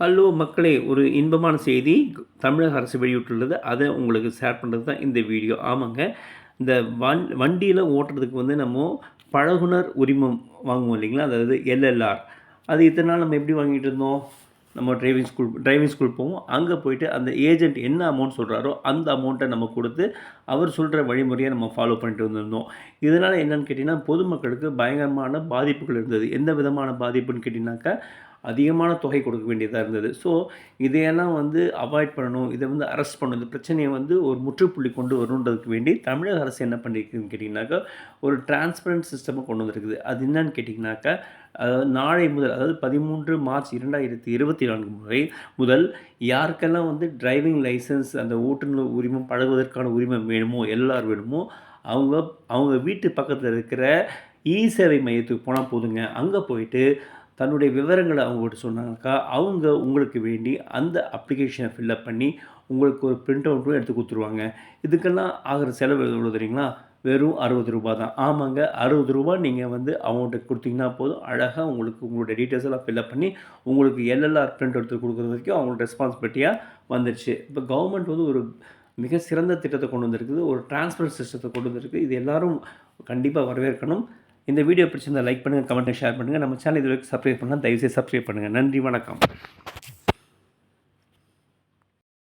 Hello மக்களே ஒரு இன்பமான செய்தி தமிழக அரசு வெளியிட்டுள்ளது. அதை உங்களுக்கு ஷேர் பண்ணுறது தான் இந்த வீடியோ ஆமாங்க இந்த வண் வண்டியில் ஓட்டுறதுக்கு வந்து நம்ம பழகுனர் உரிமம் வாங்குவோம் இல்லைங்களா? அதாவது எல்எல்ஆர் அது இத்தனை நாள் நம்ம எப்படி வாங்கிட்டு இருந்தோம்? நம்ம டிரைவிங் ஸ்கூல் டிரைவிங் ஸ்கூல் போவோம். அங்கே போயிட்டு அந்த ஏஜென்ட் என்ன அமௌண்ட் சொல்கிறாரோ அந்த அமௌண்ட்டை நம்ம கொடுத்து அவர் சொல்கிற வழிமுறையை நம்ம ஃபாலோ பண்ணிட்டு வந்திருந்தோம். இதனால் என்னென்னு கேட்டிங்கன்னா பொதுமக்களுக்கு பயங்கரமான பாதிப்புகள் இருந்தது. எந்த விதமான பாதிப்புன்னு கேட்டிங்கனாக்கா அதிகமான தொகை கொடுக்க வேண்டியதாக இருந்தது. ஸோ இதையெல்லாம் வந்து அவாய்ட் பண்ணணும். இதை வந்து அரெஸ்ட் பண்ணணும். இந்த பிரச்சனையை வந்து ஒரு முற்றுப்புள்ளி கொண்டு வரணுன்றதுக்கு வேண்டி தமிழக அரசு என்ன பண்ணியிருக்குன்னு கேட்டிங்கனாக்கா ஒரு டிரான்ஸ்பரண்ட் சிஸ்டமை கொண்டு வந்திருக்குது. அது என்னன்னு கேட்டிங்கனாக்கா அதாவது நாளை முதல் அதாவது பதிமூன்று மார்ச் இரண்டாயிரத்தி இருபத்தி நான்கு முறை முதல் யாருக்கெல்லாம் வந்து டிரைவிங் லைசன்ஸ் அந்த ஓட்டுநர் உரிமம் பழகுவதற்கான உரிமம் வேணுமோ எல்லார் வேணுமோ அவங்க அவங்க வீட்டு பக்கத்தில் இருக்கிற இ சேவை மையத்துக்கு போனால் போதுங்க. அங்கே போயிட்டு தன்னுடைய விவரங்களை அவங்ககிட்ட சொன்னாங்கக்கா அவங்க உங்களுக்கு வேண்டி அந்த அப்ளிகேஷனை ஃபில்லப் பண்ணி உங்களுக்கு ஒரு பிரிண்ட் அவுட்டும் எடுத்து கொடுத்துருவாங்க. இதுக்கெல்லாம் ஆகிற செலவு எவ்வளோ தெரியுங்களா? வெறும் அறுபது ரூபா தான். ஆமாங்க அறுபது ரூபா நீங்கள் வந்து அவங்கள்ட்ட கொடுத்தீங்கன்னா போதும். அழகாக உங்களுக்கு உங்களுடைய டீட்டெயில்ஸ் எல்லாம் ஃபில்லப் பண்ணி உங்களுக்கு எல்எல்ஆர் பிரிண்ட் எடுத்து கொடுக்குறது வரைக்கும் அவங்களோட ரெஸ்பான்சிபிலிட்டியாக வந்துருச்சு. இப்போ கவர்மெண்ட் வந்து ஒரு மிக சிறந்த திட்டத்தை கொண்டு வந்திருக்குது. ஒரு டிரான்ஸ்பர் சிஸ்டத்தை கொண்டு வந்திருக்கு. இது எல்லாரும் கண்டிப்பாக வரவேற்கணும். இந்த வீடியோ பிடிச்சிருந்தால் லைக் பண்ணுங்கள் கமெண்ட் ஷேர் பண்ணுங்கள் நம்ம சேனல் இது வரைக்கும் சப்ஸ்கிரைப் பண்ணால் தயவுசெய்து சப்ஸ்கிரைப் பண்ணுங்கள் நன்றி வணக்கம்.